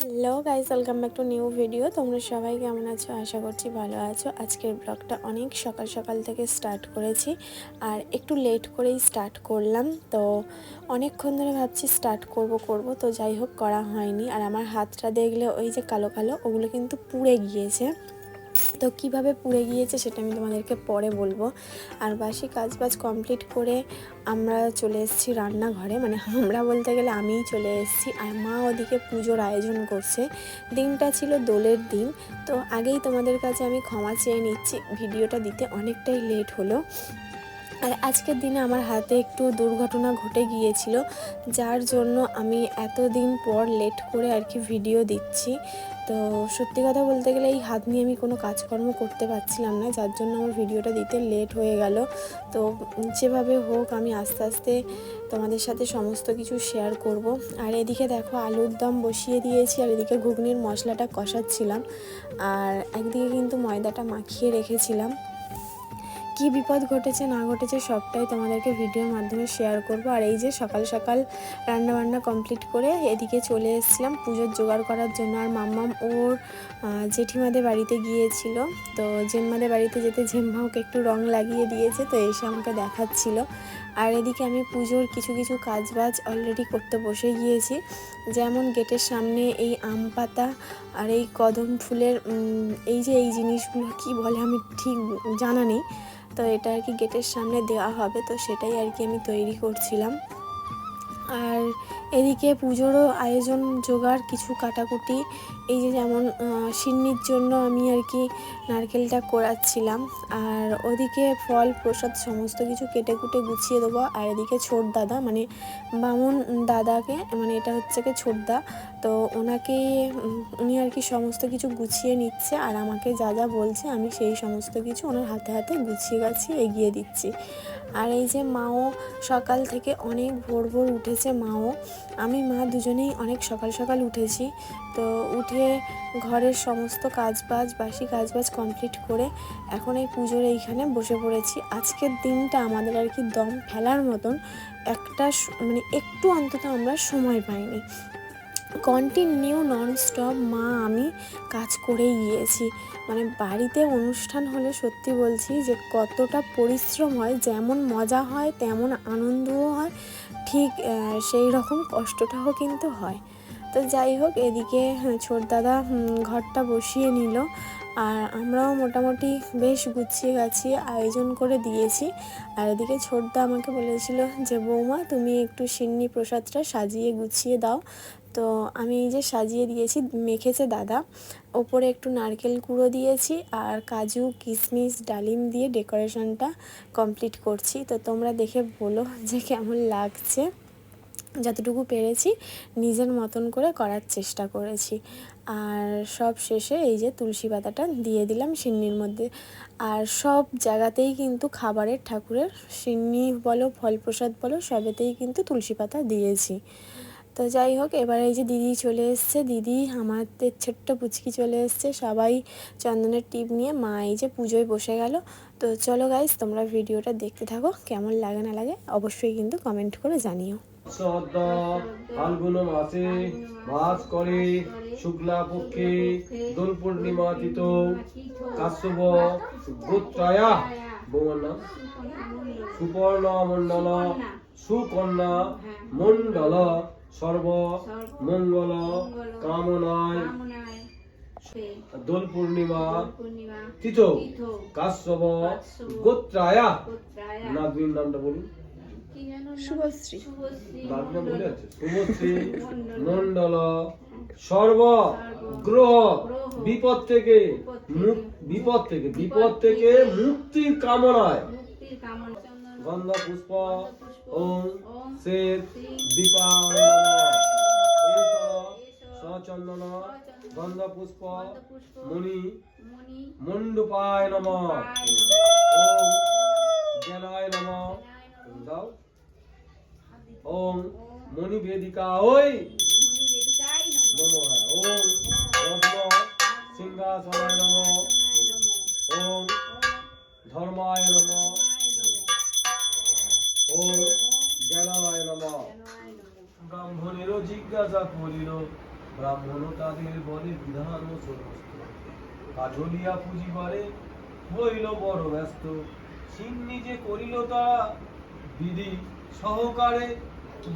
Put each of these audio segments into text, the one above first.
Hello guys, welcome back to new video. তোমরা সবাই কেমন আছো? আশা করছি ভালো আছো। আজকের ব্লগটা অনেক সকাল সকাল থেকে স্টার্ট করেছি আর একটু লেট করেই স্টার্ট করলাম। তো অনেকক্ষণ ধরে ভাবছি স্টার্ট করব করব, তো যাই হোক করা হয়নি। আর আমার হাতটা দেখলে ওই যে কালো কালো, ওগুলো কিন্তু পুড়ে গিয়েছে। তো কীভাবে পুড়ে গিয়েছে সেটা আমি তোমাদেরকে পরে বলব। আর বাসি কাজ বাজ কমপ্লিট করে আমরা চলে এসেছি রান্নাঘরে। মানে আমরা বলতে গেলে আমিই চলে এসেছি আর মা ওদিকে পুজোর আয়োজন করছে। দিনটা ছিল দোলের দিন। তো আগেই তোমাদের কাছে আমি ক্ষমা চেয়ে নিচ্ছি। ভিডিওটা দিতে অনেকটাই লেট হলো। আর আজকের দিনে আমার হাতে একটু দুর্ঘটনা ঘটে গিয়েছিল, যার জন্য আমি এতদিন পর লেট করে আর কি ভিডিও দিচ্ছি। তো সত্যি কথা বলতে গেলে এই হাত নিয়ে আমি কোনো কাজকর্ম করতে পারছিলাম না, যার জন্য আমার ভিডিওটা দিতে লেট হয়ে গেল। তো যেভাবে হোক আমি আস্তে আস্তে তোমাদের সাথে সমস্ত কিছু শেয়ার করব। আর এদিকে দেখো আলুর দম বসিয়ে দিয়েছি, আর এদিকে ঘুগনির মশলাটা কষাচ্ছিলাম। আর একদিকে কিন্তু ময়দাটা মাখিয়ে রেখেছিলাম। কি বিপদ ঘটেছে, না ঘটেছে সবটাই তোমাদেরকে ভিডিওর মাধ্যমে শেয়ার করব। আর এই যে সকাল সকাল রান্না বান্না কমপ্লিট করে এদিকে চলে এসেছিলাম পুজোর জোগাড় করার জন্য। আর মাম্মাম ওর জেঠিমাদের বাড়িতে গিয়েছিল। তো জেম্মাদের বাড়িতে যেতে জেম্মা ওকে একটু রং লাগিয়ে দিয়েছে, তো এসে আমাকে দেখাচ্ছিল। আর এদিকে আমি পুজোর কিছু কিছু কাজ বাজ অলরেডি করতে বসে গিয়েছি। যেমন গেটের সামনে এই আম পাতা আর এই কদম ফুলের এই যে এই জিনিসগুলো কি বলে আমি ঠিক জানা নেই। তো এটা আর কি গেটের সামনে দেওয়া হবে, তো সেটাই আর কি আমি তৈরি করছিলাম। আর এদিকে পুজোরও আয়োজন, জোগাড়, কিছু কাটাকুটি, এই যে যেমন সিন্নির জন্য আমি আর কি নারকেলটা কোড়াচ্ছিলাম আর ওদিকে ফল, প্রসাদ সমস্ত কিছু কেটে কুটে গুছিয়ে দেবো। আর এদিকে ছোট দাদা মানে বামুন দাদাকে মানে এটা হচ্ছে কি ছোটদা তো ওনাকে, উনি আর কি সমস্ত কিছু গুছিয়ে নিচ্ছে। আর আমাকে যা যা বলছে, আমি সেই সমস্ত কিছু ওনার হাতে হাতে গুছিয়ে গাছিয়ে এগিয়ে দিচ্ছি। আর এই যে মাও সকাল থেকে অনেক ভোর ভোর উঠেছে মাও। আমি মা দুজনেই অনেক সকাল সকাল উঠেছি। তো উঠে ঘরের সমস্ত কাজবাজ, বাসি কাজবাজ কমপ্লিট করে এখন এই পুজোর এইখানে বসে পড়েছি। আজকের দিনটা আমাদের আর কি দম ফেলার মতন। একটা মানে একটু অন্তত আমরা সময় পাইনি। কন্টিনিউ ননস্টপ মা আমি কাজ করেই গিয়েছি। মানে বাড়িতে অনুষ্ঠান হলে সত্যি বলছি যে কতটা পরিশ্রম হয় যেমন মজা হয় তেমন আনন্দও হয় ঠিক সেই রকম কষ্টটাও কিন্তু হয়। তো যাই হোক এদিকে হ্যাঁ, ছোট দাদা ঘরটা বসিয়ে নিল। আর আমরাও মোটামুটি বেশ গুছিয়ে গাছিয়ে আয়োজন করে দিয়েছি। আর এদিকে ছোটদা আমাকে বলেছিল যে বৌমা তুমি একটু সিন্নি প্রসাদটা সাজিয়ে গুছিয়ে দাও। তো আমি এই যে সাজিয়ে দিয়েছি, মেখেছে দাদা। ওপরে একটু নারকেল কুড়ো দিয়েছি আর কাজু কিশমিশ ডালিম দিয়ে ডেকোরেশনটা কমপ্লিট করছি। তো তোমরা দেখে বলো যে কেমন লাগছে। যতটুকু পেরেছি নিজের মতন করে করার চেষ্টা করেছি। আর সব শেষে এই যে তুলসী পাতাটা দিয়ে দিলাম সিন্নির মধ্যে। আর সব জায়গাতেই কিন্তু খাবারের ঠাকুরের সিন্নি বলো ফল প্রসাদ বলো, সবেতেই কিন্তু তুলসী পাতা দিয়েছি। তো যাই হোক, এবার এই যে দিদি চলে এসছে। দিদি, আমাদের ছোট্ট পুচকি চলে এসছে। সবাই চন্দনের টিপ নিয়ে মা এই যে পুজোয় বসে গেল। তো চলো গাইস তোমরা ভিডিওটা দেখতে থাকো, কেমন লাগে না লাগে অবশ্যই কিন্তু কমেন্ট করে জানিও। মাসে করে শুক্লা পক্ষে দোল পূর্ণিমা কাশ্যপ গোত্রায়া বৌমার নাম? সুপর্ণ সুকন্যা মণ্ডল। সর্ব মঙ্গল কামনায়। দোল পূর্ণিমা তিথ কাশ্যপ গোত্রায়া। নাগরীর নামটা বলুন। শুভশ্রী। মন্ডল সর্ব গ্রহ। বিপদ থেকে বিপদ থেকে বিপদ থেকে মুক্তির কামনায়। গন্ধ পুষ্প। ওম শ্বেত দীপায় সচন্দন গন্ধ পুষ্প মুনি মণ্ডুপায় নম। ওম জ্ঞানায় নম। দাও। ওম মণি বেদিকা ওই! নম। ওম রত্ন সিংহাসনায় নম। ওম ধর্মায় নম। ব্রাহ্মণেরও জিজ্ঞাসা করিল ব্রাহ্মণ তাদের বলে, বিধান ও সমস্ত কাজলিয়া পুঁজিবারে হইল বড় ব্যস্ত। সিং নিজে করিল তারা বিধি সহকারে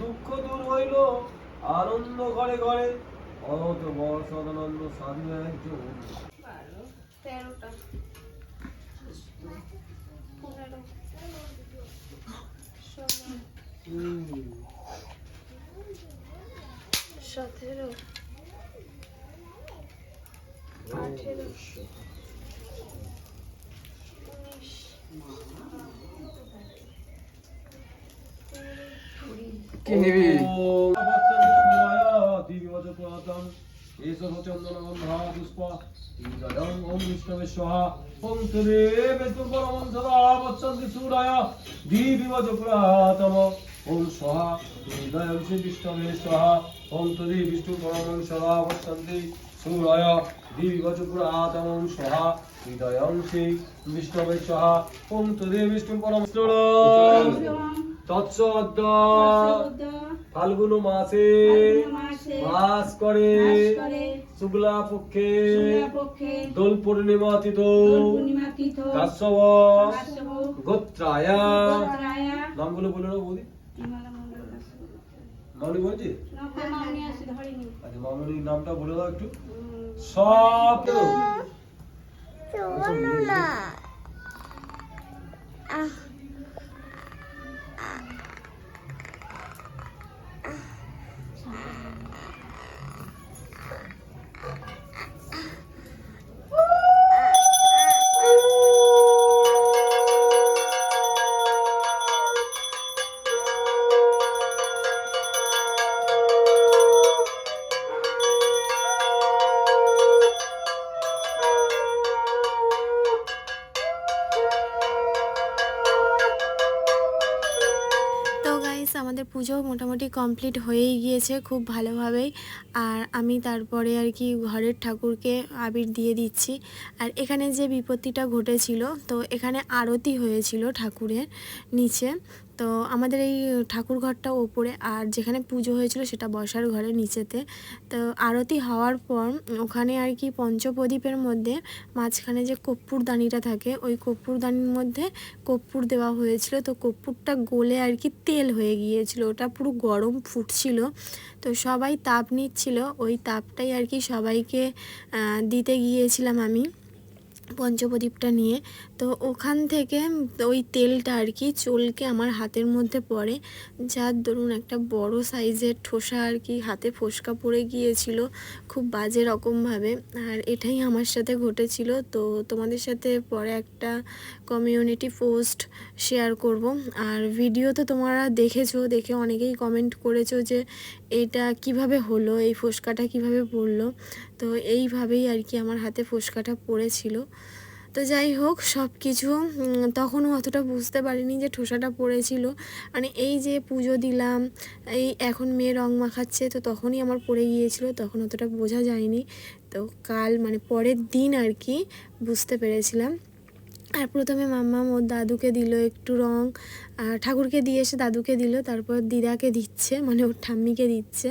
দুঃখ দূর হইল। আনন্দ ঘরে ঘরে অত বড় সদানন্দ সাধু একজন। তেরোটা। সতেরো। আঠেরো। কি নিবি? দিব্যজপুরাতম এসব চন্দনগন্ধা পুষ্প ইন্দ্রজং ওম বিষ্ণবে স্বাহা ওম তদেব তুর্বরমং সদা বচ্চন্তি সূরায় দিব্যজপুরাতম ওম স্বাহা হৃদয়ং শ্রী বিষ্ণবে স্বাহা ওম তদে বিষ্ণু পরমং সদা বচ্চন্তি সূরায় দিব্যজপুরাতম ওম স্বাহা হৃদয়ং শ্রী বিষ্ণবে স্বাহা ওম তদে বিষ্ণু পরমং তৎসদ্য। ফাল্গুন মাসে মাস করে। শুক্লা পক্ষে। দোল পূর্ণিমা তিথ কাশ্যপ গোত্রায়। নামগুলো বলে না বৌদি। মামনি বলছি? আচ্ছা মামনির নামটা বলে দাও একটু। সব তো পুজো মোটামুটি কমপ্লিট হয়েই গিয়েছে খুব ভালোভাবেই। আর আমি তারপরে আর কি ঘরের ঠাকুরকে আবির দিয়ে দিচ্ছি। আর এখানে যে বিপত্তিটা ঘটেছিল, তো এখানে আরতি হয়েছিল ঠাকুরের নিচে। তো আমাদের এই ঠাকুর ঘরটা ওপরে আর যেখানে পুজো হয়েছিল সেটা বসার ঘরে নিচেতে। তো আরতি হওয়ার পর, ওখানে আর কি পঞ্চপ্রদীপের মধ্যে মাঝখানে যে কর্পূর দানিটা থাকে, ওই কর্পূর দানির মধ্যে কর্পূর দেওয়া হয়েছিল। তো কর্পূরটা গলে আর কি তেল হয়ে গিয়েছিল, ওটা পুরো গরম ফুটছিল। তো সবাই তাপ নিচ্ছিল, ওই তাপটাই আর কি সবাইকে দিতে গিয়েছিলাম আমি। পঞ্চপ্রদীপটা নিয়ে, তো ওখান থেকে ওই তেলটা আর কি চলকে আমার হাতের মধ্যে পড়ে। যার দরুন একটা বড় সাইজের ঠোসা আর কি হাতে ফোসকা পড়ে গিয়েছিল খুব বাজে রকমভাবে। আর এটাই আমার সাথে ঘটেছিল। তো তোমাদের সাথে পরে একটা কমিউনিটি পোস্ট শেয়ার করব। আর ভিডিও তো তোমরা দেখেছ, দেখে অনেকেই কমেন্ট করেছ যে এটা কীভাবে হলো, এই ফোসকাটা কীভাবে পড়ল। তো এইভাবেই আর কি আমার হাতে ফোসকাটা পড়েছিল। তো যাই হোক সব কিছু তখনও অতটা বুঝতে পারিনি যে ঠোসাটা পড়েছিল। মানে এই যে পুজো দিলাম, এই এখন মেয়ে রং মাখাচ্ছে, তো তখনই আমার পড়ে গিয়েছিল, তখন অতটা বোঝা যায়নি। তো কাল মানে পরের দিন আর কি, বুঝতে পেরেছিলাম। আর প্রথমে মাম্মা ওর দাদুকে দিল একটু রং, আর ঠাকুরকে দিয়ে এসে দাদুকে দিল, তারপর দিদাকে দিচ্ছে মানে ওর ঠাম্মিকে দিচ্ছে।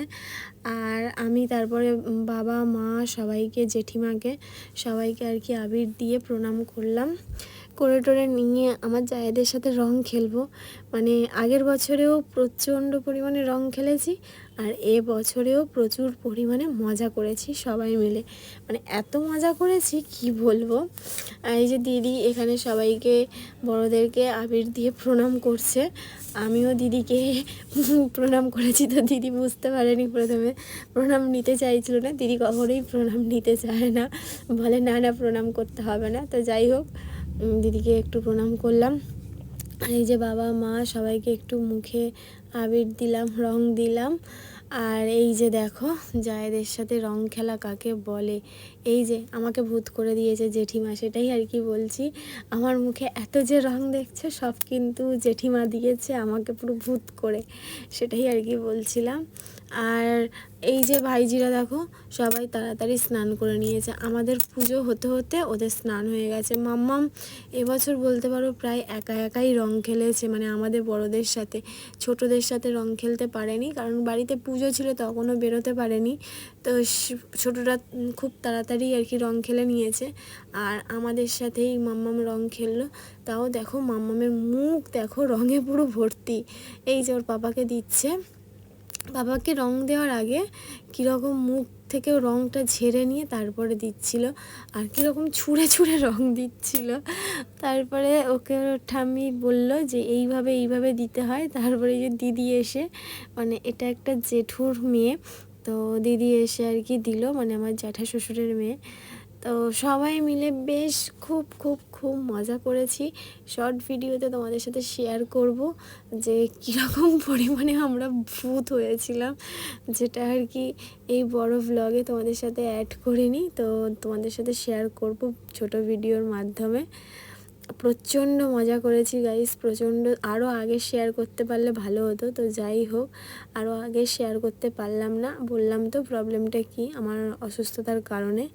আর আমি তারপরে বাবা, মা সবাইকে, জেঠিমাকে সবাইকে আর কি আবির দিয়ে প্রণাম করলাম। করে টোরে নিয়ে আমার জায়েদের সাথে রং খেলব। মানে আগের বছরেও প্রচণ্ড পরিমাণে রং খেলেছি আর এ বছরেও প্রচুর পরিমাণে মজা করেছি সবাই মিলে। মানে এত মজা করেছি, কি বলব? এই যে দিদি এখানে সবাইকে, বড়দেরকে আবির দিয়ে প্রণাম করছে। আমিও দিদিকে প্রণাম করেছি তো দিদি বুঝতে পারেনি প্রথমে। প্রণাম নিতে চাইছিল না, দিদি কখনোই প্রণাম নিতে চায় না। বলে, না না, প্রণাম করতে হবে না। তো যাই হোক দিদিকে একটু প্রণাম করলাম। এই যে বাবা, মা, সবাইকে একটু মুখে আবির দিলাম, রং দিলাম। আর এই যে দেখো, জায়েদের সাথে রং খেলা কাকে বলে? এই যে আমাকে ভূত করে দিয়েছে জেঠিমা, সেটাই আর কি বলছি। আমার মুখে এত যে রং দেখছে, সব কিন্তু জেঠিমা দিয়েছে আমাকে পুরো ভূত করে, সেটাই আর কি বলছিলাম। আর এই যে ভাইজিরা দেখো, সবাই তাড়াতাড়ি স্নান করে নিয়েছে। আমাদের পুজো হতে হতে ওদের স্নান হয়ে গেছে। মাম্মাম, এবছর বলতে পারো প্রায় একা একাই রং খেলেছে মানে আমাদের বড়দের সাথে। ছোটদের সাথে রং খেলতে পারেনি, কারণ বাড়িতে পুজো ছিল, তখনও বেরোতে পারেনি। তো ছোটরা খুব তাড়াতাড়ি আর কি রং খেলে নিয়েছে। আর আমাদের সাথেই মাম্মাম রং খেললো। তাও দেখো মাম্মামের মুখ দেখো রঙে পুরো ভর্তি। এই যে ওর পাপাকে দিচ্ছে। বাবাকে রং দেওয়ার আগে কীরকম মুখ থেকে রংটা ঝেড়ে নিয়ে তারপরে দিচ্ছিল আর কীরকম ছুঁড়ে ছুঁড়ে রং দিচ্ছিল। তারপরে ওকে ঠাম্মি বলল যে, এইভাবে এইভাবে দিতে হয়। তারপরে যে দিদি এসে মানে এটা একটা জেঠুর মেয়ে, তো দিদি এসে আর কি দিল মানে আমার জ্যাঠা শ্বশুরের মেয়ে। তো সবাই মিলে বেশ খুব খুব খুব মজা করেছি। শর্ট ভিডিওতে তোমাদের সাথে শেয়ার করব যে কীরকম পরিমাণে আমরা ভূত হয়েছিলাম, যেটা আর কি এই বড় ব্লগে তোমাদের সাথে অ্যাড করিনি। তো তোমাদের সাথে শেয়ার করব ছোট ভিডিওর মাধ্যমে। প্রচণ্ড মজা করেছি গাইস প্রচণ্ড আরও আগে শেয়ার করতে পারলে ভালো হতো, তো যাই হোক আরও আগে শেয়ার করতে পারলাম না, বললাম তো প্রবলেমটা কি, আমার অসুস্থতার কারণে।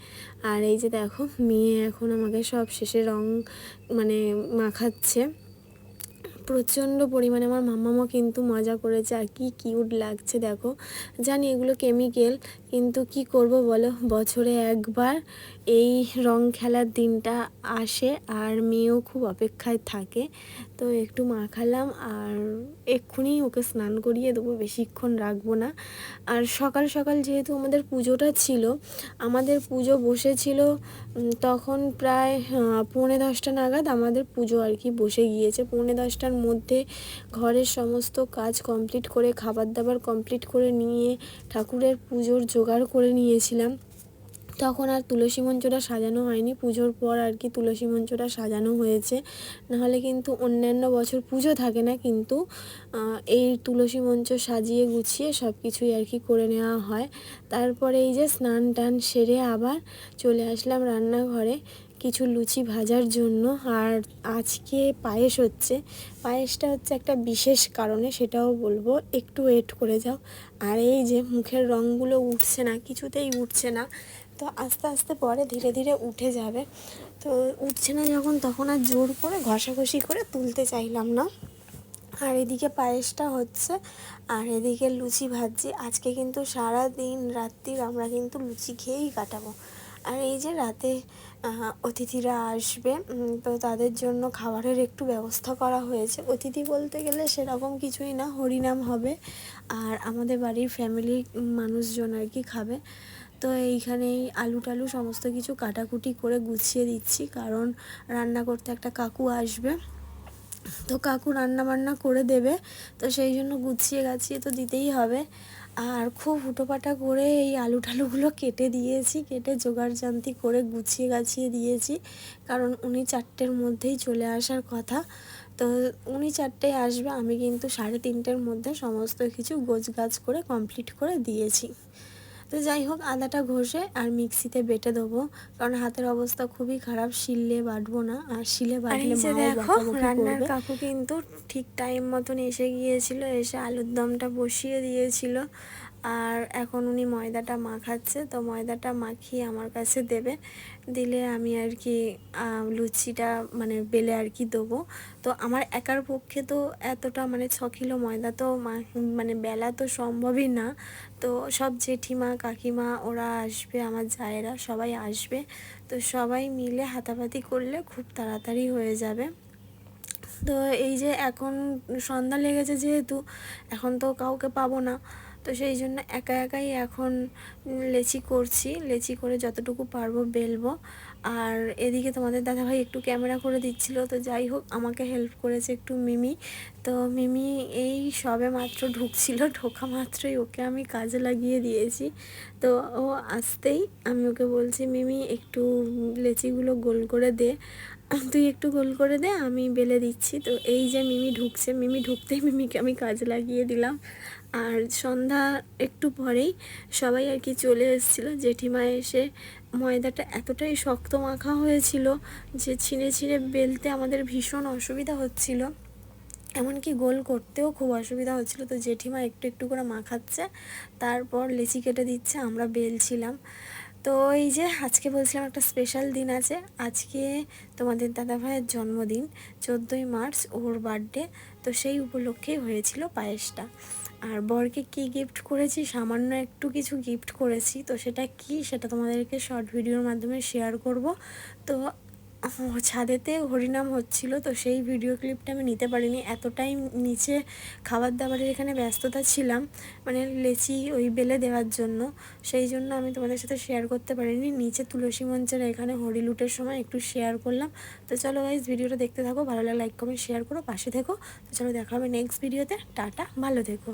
আর এই যে দেখো, মেয়ে এখন আমাকে সব শেষে রং মানে মাখাচ্ছে। প্রচণ্ড পরিমাণে আমার মাম্মামও কিন্তু মজা করেছে, আর কি কিউট লাগছে দেখো। জানি এগুলো কেমিক্যাল কিন্তু কি করব বলো? বছরে একবার এই রং খেলার দিনটা আসে আর মেয়েও খুব অপেক্ষায় থাকে। তো একটু মাখালাম আর এক্ষুনি ওকে স্নান করিয়ে দেবো, বেশিক্ষণ রাখব না। আর সকাল সকাল যেহেতু আমাদের পুজোটা ছিল, আমাদের পুজো বসেছিল তখন প্রায় পৌনে দশটা নাগাদ আমাদের পুজো আর কি বসে গিয়েছে। পৌনে দশটার মধ্যে ঘরের সমস্ত কাজ কমপ্লিট করে, খাবার দাবার কমপ্লিট করে নিয়ে ঠাকুরের পুজোর জোগাড় করে নিয়েছিলাম। তখন আর তুলসী মঞ্চটা সাজানো হয়নি। পুজোর পর আর কি তুলসী মঞ্চটা সাজানো হয়েছে। নাহলে কিন্তু অন্যান্য বছর পুজো থাকে না, কিন্তু এই তুলসী মঞ্চ সাজিয়ে গুছিয়ে সব কিছুই আর কি করে নেওয়া হয়। তারপরে এই যে স্নান টান সেরে আবার চলে আসলাম রান্নাঘরে কিছু লুচি ভাজার জন্য। আর আজকে পায়েস হচ্ছে। পায়েসটা হচ্ছে একটা বিশেষ কারণে সেটাও বলব। একটু ওয়েট করে যাও। আর এই যে মুখের রঙগুলো উঠছে না, কিছুতেই উঠছে না। তো আস্তে আস্তে পরে ধীরে ধীরে উঠে যাবে। তো উঠছে না যখন তখন আর জোর করে ঘষাঘষি করে তুলতে চাইলাম না। আর এদিকে পায়েসটা হচ্ছে, আর এদিকে লুচি ভাজছি। আজকে কিন্তু সারা দিন রাত্রির আমরা কিন্তু লুচি খেয়েই কাটাবো। আর এই যে রাতে অতিথিরা আসবে তো তাদের জন্য খাবারের একটু ব্যবস্থা করা হয়েছে। অতিথি বলতে গেলে সেরকম কিছুই না, হরিনাম হবে। আর আমাদের বাড়ির ফ্যামিলির মানুষজন আর কি খাবে। তো এইখানে আলু টালু সমস্ত কিছু কাটাকুটি করে গুছিয়ে দিচ্ছি, কারণ রান্না করতে একটা কাকু আসবে। তো কাকু রান্না বান্না করে দেবে, তো সেই জন্য গুছিয়ে গাছিয়ে তো দিতেই হবে। আর খুব হুটোপাটা করে এই আলু টালুগুলো কেটে দিয়েছি, কেটে জোগাড় জান্তি করে গুছিয়ে গাছিয়ে দিয়েছি, কারণ উনি চারটের মধ্যেই চলে আসার কথা। তো উনি চারটেয় আসবে, আমি কিন্তু সাড়ে তিনটের মধ্যে সমস্ত কিছু গোছ গাছ করে কমপ্লিট করে দিয়েছি। তো যাই হোক আদাটা ঘষে আর মিক্সিতে বেটে দেবো। কারণ হাতের অবস্থা খুবই খারাপ শিললে বাটবো না। আর শিলে বাটলে দেখো, রান্নার কাকু কিন্তু ঠিক টাইম মতন এসে গিয়েছিল এসে আলুর দমটা বসিয়ে দিয়েছিল। আর এখন উনি ময়দাটা মাখাচ্ছে, তো ময়দাটা মাখিয়ে আমার কাছে দেবে। দিলে আমি আর কি লুচিটা মানে বেলে আর কি দেবো। তো আমার একার পক্ষে তো এতটা মানে ছ কিলো ময়দা তো মানে বেলা তো সম্ভবই না। তো সব জেঠিমা, কাকিমা ওরা আসবে, আমার জায়েরা সবাই আসবে। তো সবাই মিলে হাতাপাতি করলে খুব তাড়াতাড়ি হয়ে যাবে। তো এই যে এখন সন্ধ্যা লেগেছে যেহেতু, এখন তো কাউকে পাবো না। তো সেই জন্য একা একাই এখন লেচি করছি। লেচি করে যতটুকু পারব বেলবো। আর এদিকে তোমাদের দাদাভাই একটু ক্যামেরা করে দিচ্ছিল। তো যাই হোক, আমাকে হেল্প করেছে একটু মিমি। তো মিমি এই সবে মাত্র ঢুকছিল। ঢোকা মাত্রই ওকে আমি কাজে লাগিয়ে দিয়েছি। তো ও আসতেই আমি ওকে বলছি, মিমি, একটু লেচিগুলো গোল করে দে। তুই একটু গোল করে দে, আমি বেলে দিচ্ছি। তো এই যে মিমি ঢুকছে, মিমি ঢুকতেই মিমিকে আমি কাজে লাগিয়ে দিলাম। আর সন্ধ্যা একটু পরেই সবাই আর কি চলে এসেছিল। জেঠিমা এসে ময়দাটা এতটাই শক্ত মাখা হয়েছিল যে ছিঁড়ে ছিঁড়ে বেলতে আমাদের ভীষণ অসুবিধা হচ্ছিল। এমনকি গোল করতেও খুব অসুবিধা হচ্ছিল। তো জেঠিমা একটু একটু করে মাখাচ্ছে, তারপর লেচি কেটে দিচ্ছে, আমরা বেলছিলাম। তো এই যে আজকে বলছিলাম একটা স্পেশাল দিন আছে। আজকে তোমাদের দাদা ভাইয়ের জন্মদিন, চোদ্দোই মার্চ, ওর বার্থডে তো সেই উপলক্ষেই হয়েছিল পায়েসটা। আর বরকে কি গিফট করেছি, সামান্য একটু কিছু গিফট করেছি, তো সেটা কি সেটা তোমাদেরকে শর্ট ভিডিওর মাধ্যমে শেয়ার করব। তো ছাদেতে হরিনাম হচ্ছিল তো সেই ভিডিও ক্লিপটা আমি নিতে পারিনি এতটাই নিচে খাবার দাবারের এখানে ব্যস্ততা ছিলাম মানে লেচি ওই বেলে দেওয়ার জন্য সেই জন্য আমি তোমাদের সাথে শেয়ার করতে পারিনি নিচে তুলসী মঞ্চের এখানে হরিলুটের সময় একটু শেয়ার করলাম তো চলো গাইজ ভিডিওটা দেখতে থাকো ভালো লাগলে লাইক কমেন্ট শেয়ার করো পাশে থেকো তো চলো দেখা হবে নেক্সট ভিডিওতে টাটা ভালো থেকো